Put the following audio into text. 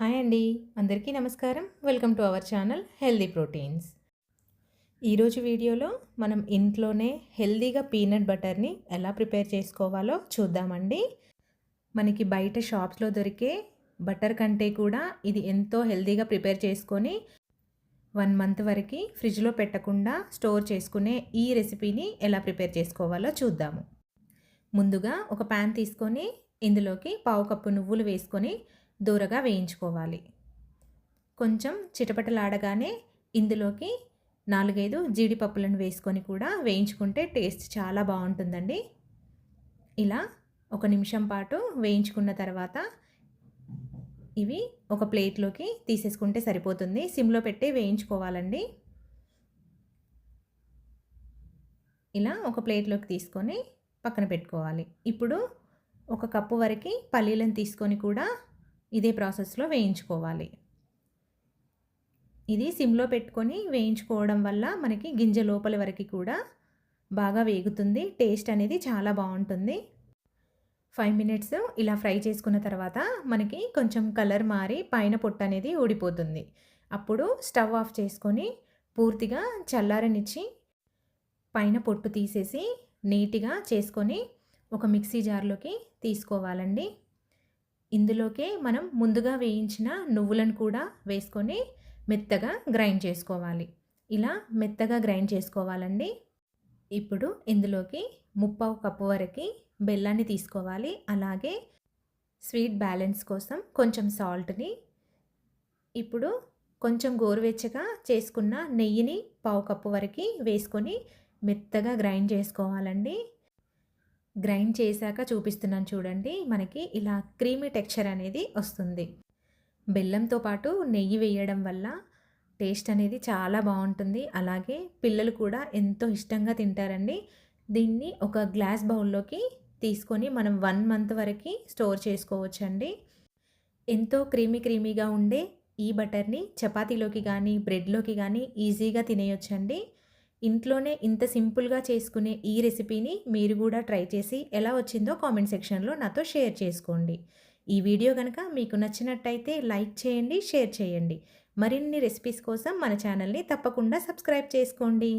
Hi అండి. అందరికీ నమస్కారం. Welcome to our channel healthy proteins. ఈరోజు వీడియోలో మనం ఇంట్లోనే హెల్దీగా పీనట్ బటర్ని ఎలా ప్రిపేర్ చేసుకోవాలో చూద్దామండి. మనకి బయట షాప్స్లో దొరికే బటర్ కంటే కూడా ఇది ఎంతో హెల్దీగా ప్రిపేర్ చేసుకొని వన్ మంత్ వరకు ఫ్రిడ్జ్లో పెట్టకుండా స్టోర్ చేసుకునే ఈ రెసిపీని ఎలా ప్రిపేర్ చేసుకోవాలో చూద్దాము. ముందుగా ఒక ప్యాన్ తీసుకొని ఇందులోకి పావు కప్పు నువ్వులు వేసుకొని దూరగా వేయించుకోవాలి. కొంచెం చిటపటలాడగానే ఇందులోకి నాలుగైదు జీడిపప్పులను వేసుకొని కూడా వేయించుకుంటే టేస్ట్ చాలా బాగుంటుందండి. ఇలా ఒక నిమిషం పాటు వేయించుకున్న తర్వాత ఇవి ఒక ప్లేట్లోకి తీసేసుకుంటే సరిపోతుంది. సిమ్లో పెట్టి వేయించుకోవాలండి. ఇలా ఒక ప్లేట్లోకి తీసుకొని పక్కన పెట్టుకోవాలి. ఇప్పుడు ఒక కప్పు వరకు పల్లీలను తీసుకొని కూడా ఇదే ప్రాసెస్లో వేయించుకోవాలి. ఇది సిమ్లో పెట్టుకొని వేయించుకోవడం వల్ల మనకి గింజ లోపల వరకు కూడా బాగా వేగుతుంది. టేస్ట్ అనేది చాలా బాగుంటుంది. ఫైవ్ మినిట్స్ ఇలా ఫ్రై చేసుకున్న తర్వాత మనకి కొంచెం కలర్ మారి పైన పొట్టు అనేది ఊడిపోతుంది. అప్పుడు స్టవ్ ఆఫ్ చేసుకొని పూర్తిగా చల్లారనిచ్చి పైన పొట్టు తీసేసి నీట్గా చేసుకొని ఒక మిక్సీ జార్లోకి తీసుకోవాలండి. ఇందులోకే మనం ముందుగా వేయించిన నువ్వులను కూడా వేసుకొని మెత్తగా గ్రైండ్ చేసుకోవాలి. ఇలా మెత్తగా గ్రైండ్ చేసుకోవాలండి. ఇప్పుడు ఇందులోకి ముప్పావు కప్పు వరకు బెల్లాన్ని తీసుకోవాలి. అలాగే స్వీట్ బ్యాలెన్స్ కోసం కొంచెం సాల్ట్ని ఇప్పుడు కొంచెం గోరువెచ్చగా చేసుకున్న నెయ్యిని పావు కప్పు వరకు వేసుకొని మెత్తగా గ్రైండ్ చేసుకోవాలండి. గ్రైండ్ చేశాక చూపిస్తున్నాను చూడండి. మనకి ఇలా క్రీమీ టెక్చర్ అనేది వస్తుంది. బెల్లంతో పాటు నెయ్యి వేయడం వల్ల టేస్ట్ అనేది చాలా బాగుంటుంది. అలాగే పిల్లలు కూడా ఎంతో ఇష్టంగా తింటారండి. దీన్ని ఒక గ్లాస్ బౌల్లోకి తీసుకొని మనం వన్ మంత్ వరకు స్టోర్ చేసుకోవచ్చండి. ఎంతో క్రీమీ క్రీమీగా ఉండే ఈ బటర్ని చపాతీలోకి కానీ బ్రెడ్లోకి కానీ ఈజీగా తినేయొచ్చండి. ఇంట్లోనే ఇంత సింపుల్గా చేసుకునే ఈ రెసిపీని మీరు కూడా ట్రై చేసి ఎలా వచ్చిందో కామెంట్ సెక్షన్లో నాతో షేర్ చేసుకోండి. ఈ వీడియో కనుక మీకు నచ్చినట్టయితే లైక్ చేయండి షేర్ చేయండి. మరిన్ని రెసిపీస్ కోసం మన ఛానల్ని తప్పకుండా సబ్స్క్రైబ్ చేసుకోండి.